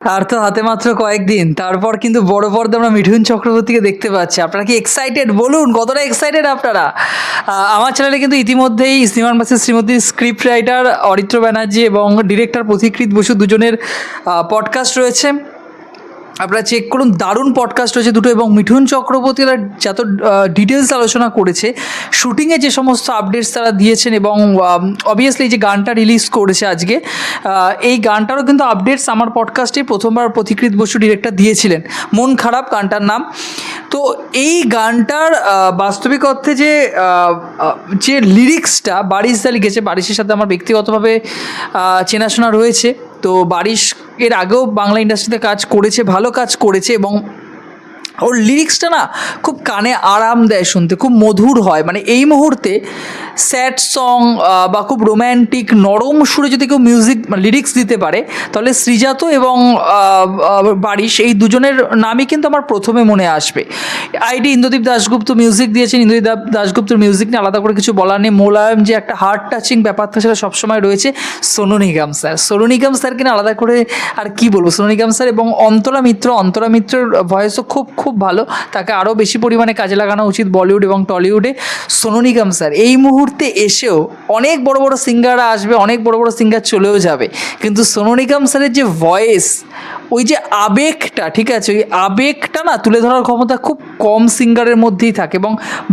আর তো হাতে মাত্র কয়েকদিন। তারপর কিন্তু বড় পর্দা আমরা মিঠুন চক্রবর্তীকে দেখতে পাচ্ছি। আপনারা কি এক্সাইটেড বলুন, কতটা এক্সাইটেড আপনারা? আমার চ্যানেলে কিন্তু ইতিমধ্যেই শ্রীমান বাসের শ্রীমতীর স্ক্রিপ্ট রাইটার অরিত্র ব্যানার্জি এবং ডিরেক্টর পথিকৃত বসু দুজনের পডকাস্ট রয়েছে। আপনারা চেক করুন, দারুণ পডকাস্ট রয়েছে দুটো এবং মিঠুন চক্রবর্তী যত ডিটেলস আলোচনা করেছে শুটিংয়ে যে সমস্ত আপডেটস তারা দিয়েছেন এবং অবভিয়াসলি যে গানটা রিলিজ করেছে আজকে এই গানটারও কিন্তু আপডেটস আমার পডকাস্টে প্রথমবার প্রতিকৃত বসু ডিরেক্টর দিয়েছিলেন। মন খারাপ গানটার নাম। তো এই গানটার বাস্তবিক অর্থে যে যে লিরিক্সটা বারিশ দা লিখেছে, বারিশের সাথে আমার ব্যক্তিগতভাবে চেনাশোনা রয়েছে। তো বারিশ এর আগেও বাংলা ইন্ডাস্ট্রিতে কাজ করেছে ভালো কাজ করেছে এবং ওর লিরিক্সটা না খুব কানে আরাম দেয় শুনতে, খুব মধুর হয়। মানে এই মুহূর্তে স্যাড সং বা খুব রোম্যান্টিক নরম সুরে যদি কেউ মিউজিক লিরিক্স দিতে পারে, তাহলে শ্রীজাত এবং বারিশ এই দুজনের নামই কিন্তু আমার প্রথমে মনে আসবে। আইডি ইন্দ্রদীপ দাশগুপ্ত মিউজিক দিয়েছেন, ইন্দ্রদীপ দাশগুপ্তর মিউজিক নিয়ে আলাদা করে কিছু বলার নেই। মোলায়েম যে একটা হার্ট টাচিং ব্যাপারটা সেটা সবসময় রয়েছে। সোনু নিগম স্যার, সোনু নিগম স্যারকে নিয়ে আলাদা করে আর কি বলব? সোনু নিগম স্যার এবং অন্তরা মিত্র, অন্তরা মিত্রের ভয়েসও খুব খুব ভালো। তাকে আরও বেশি পরিমাণে কাজে লাগানো উচিত বলিউড এবং টলিউডে। সোনু নিগম স্যার, এই মুহূর্তে এসেও অনেক বড় বড় সিঙ্গাররা আসবে, অনেক বড় বড় সিঙ্গার চলেও যাবে। কিন্তু সোনু নিগম স্যারের যে ভয়েস ওই যে আবেগটা, ঠিক আছে? ওই আবেগটা না, তুলে ধরার ক্ষমতা খুব কম সিঙ্গারের মধ্যেই থাকে এবং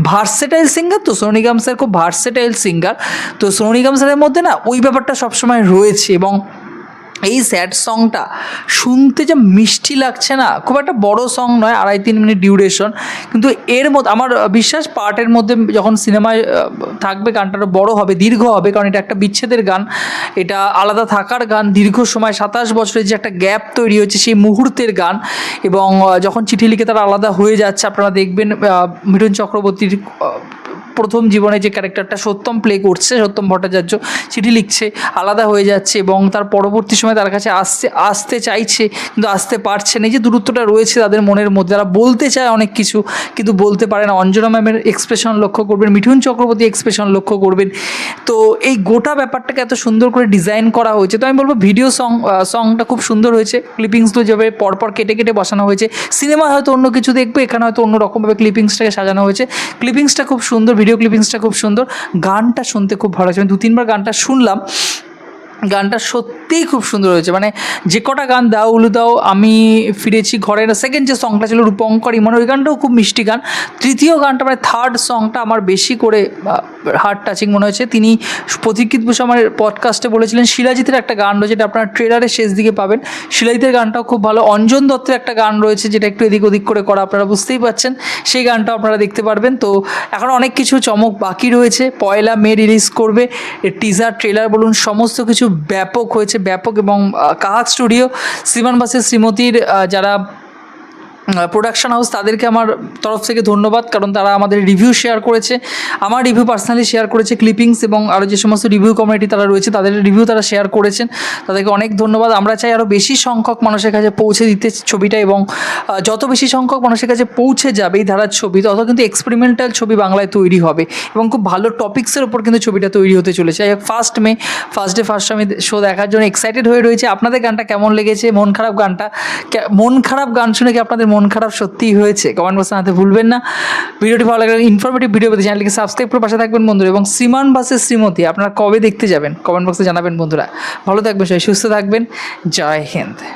ভার্সেটাইল সিঙ্গার তো। সোনু নিগম স্যার খুব ভার্সেটাইল সিঙ্গার তো সোনু নিগম স্যারের মধ্যে না, ওই ব্যাপারটা সবসময় রয়েছে এবং এই স্যাড সংটা শুনতে যে মিষ্টি লাগছে না, খুব একটা বড় সং নয়, আড়াই তিন মিনিট ডিউরেশন কিন্তু এর মধ্যে আমার বিশ্বাস পার্টের মধ্যে যখন সিনেমায় থাকবে, গানটা আরও বড় হবে, দীর্ঘ হবে, কারণ এটা একটা বিচ্ছেদের গান, এটা আলাদা থাকার গান, দীর্ঘ সময় সাতাশ বছরের যে একটা গ্যাপ তৈরি হয়েছে সেই মুহূর্তের গান, এবং যখন চিঠি লিখে তারা আলাদা হয়ে যাচ্ছে, আপনারা দেখবেন মিঠুন চক্রবর্তীর প্রথম জীবনে যে ক্যারেক্টারটা সত্যম প্লে করছে, সত্যম ভট্টাচার্য চিঠি লিখছে, আলাদা হয়ে যাচ্ছে এবং তার পরবর্তী সময় তার কাছে আসতে আসতে চাইছে, কিন্তু আসতে পারছে না। এই যে দূরত্বটা রয়েছে তাদের মনের মধ্যে, তারা বলতে চায় অনেক কিছু, কিন্তু বলতে পারে না। অঞ্জনা ম্যামের এক্সপ্রেশন লক্ষ্য করবেন, মিঠুন চক্রবর্তী এক্সপ্রেশন লক্ষ্য করবেন। তো এই গোটা ব্যাপারটাকে এত সুন্দর করে ডিজাইন করা হয়েছে। তো আমি বলব ভিডিও সং সংটা খুব সুন্দর হয়েছে। ক্লিপিংসগুলো যেভাবে পরপর কেটে কেটে বসানো হয়েছে। সিনেমা হয়তো অন্য কিছু দেখবে, এখানে হয়তো অন্য রকমভাবে ক্লিপিংসটাকে সাজানো হয়েছে। ক্লিপিংসটা খুব সুন্দর ভিডিও ক্লিপিংসটা খুব সুন্দর। গানটা শুনতে খুব ভালো লাগছে। আমি দু তিনবার গানটা শুনলাম। গানটা সত্যিই খুব সুন্দর হয়েছে। মানে যে কটা গান দাও, উলু দাও, আমি ফিরেছি ঘরে। সেকেন্ড যে সংটা ছিল রূপঙ্কর ইমন, ওই গানটাও খুব মিষ্টি গান। তৃতীয় গানটা মানে থার্ড সংটা আমার বেশি করে হার্ট টাচিং মনে হয়েছে। তিনি পথিকৃত বসু আমার পডকাস্টে বলেছিলেন, শিলাজিতের একটা গান রয়েছে, যেটা আপনার ট্রেলারের শেষ দিকে পাবেন। শিলাজিতের গানটাও খুব ভালো। অঞ্জন দত্তের একটা গান রয়েছে, যেটা একটু এদিক ওদিক করে করা, আপনারা বুঝতেই পারছেন। সেই গানটাও আপনারা দেখতে পারবেন। তো এখন অনেক কিছু চমক বাকি রয়েছে। পয়লা মে রিলিজ করবে। টিজার ট্রেলার বলুন, সমস্ত কিছু ব্যাপক হয়েছে ব্যাপক এবং কাহাত স্টুডিও শ্রীমান বাসের শ্রীমতীর যারা প্রোডাকশন হাউস তাদেরকে আমার তরফ থেকে ধন্যবাদ, কারণ তারা আমাদের রিভিউ শেয়ার করেছে। আমার রিভিউ পার্সোনালি শেয়ার করেছে ক্লিপিংস এবং আরও যে সমস্ত রিভিউ কমিউনিটি তারা রয়েছে, তাদের রিভিউ তারা শেয়ার করেছেন। তাদেরকে অনেক ধন্যবাদ। আমরা চাই আরও বেশি সংখ্যক মানুষের কাছে পৌঁছে দিতে ছবিটা এবং যত বেশি সংখ্যক মানুষের কাছে পৌঁছে যাবে এই ধারার ছবি, তত কিন্তু এক্সপেরিমেন্টাল ছবি বাংলায় তৈরি হবে এবং খুব ভালো টপিক্সের ওপর কিন্তু ছবিটা তৈরি হতে চলেছে। First May first day first আমি শো দেখার জন্য এক্সাইটেড হয়ে রয়েছে। আপনাদের গানটা কেমন লেগেছে? মন খারাপ গানটা মন খারাপ গান শুনে কি আপনাদের মন খারাপ সত্যিই হয়েছে। কমেন্ট বক্সে জানাতে ভুলবেন না। ভিডিওটি ভালো লাগলে ইনফরমেটিভ ভিডিও পেতে চ্যানেলকে সাবস্ক্রাইব করে পাশে থাকবেন বন্ধুরা এবং শ্রীমান বাসের শ্রীমতী, আপনারা কবে দেখতে যাবেন? কমেন্ট বক্সে জানাবেন বন্ধুরা। ভালো থাকবেন সবাই, সুস্থ থাকবেন। জয় হিন্দ।